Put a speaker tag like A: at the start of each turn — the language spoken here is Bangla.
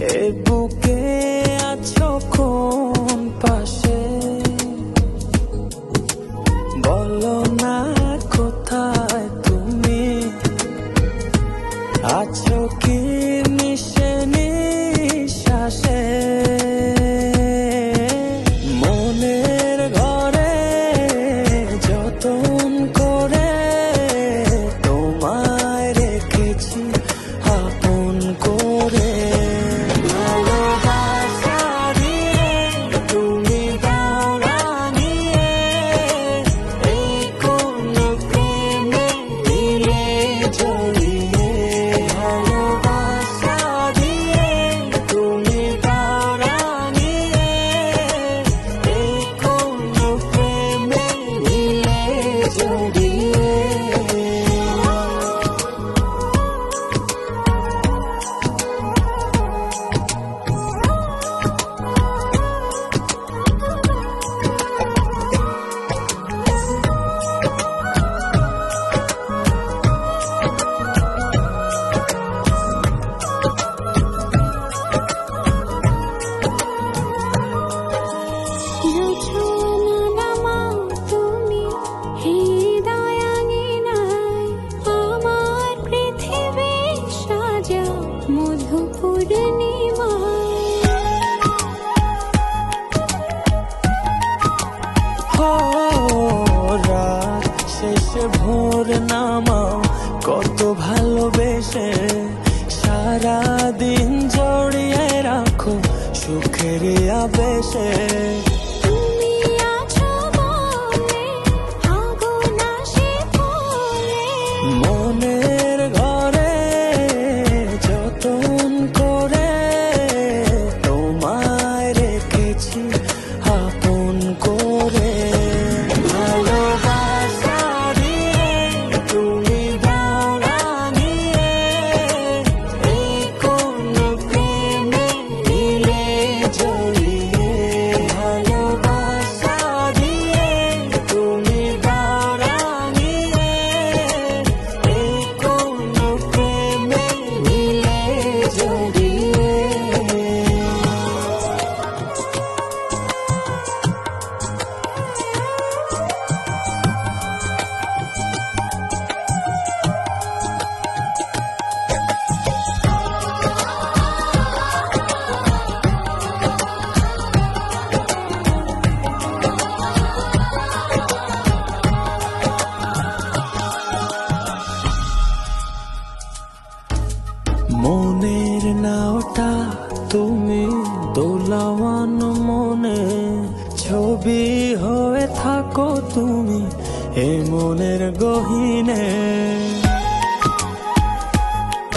A: এ বুকে আছো পাশে? বলো না কোথায় তুমি? আছো কি do ভোর নামাও কত ভালোবেসে সারা দিন জড়িয়ে রাখো সুখের আবেশে। তুমি দোলাওয়ান মনে ছবি হয়ে থাকো তুমি এ মনের গহিনে।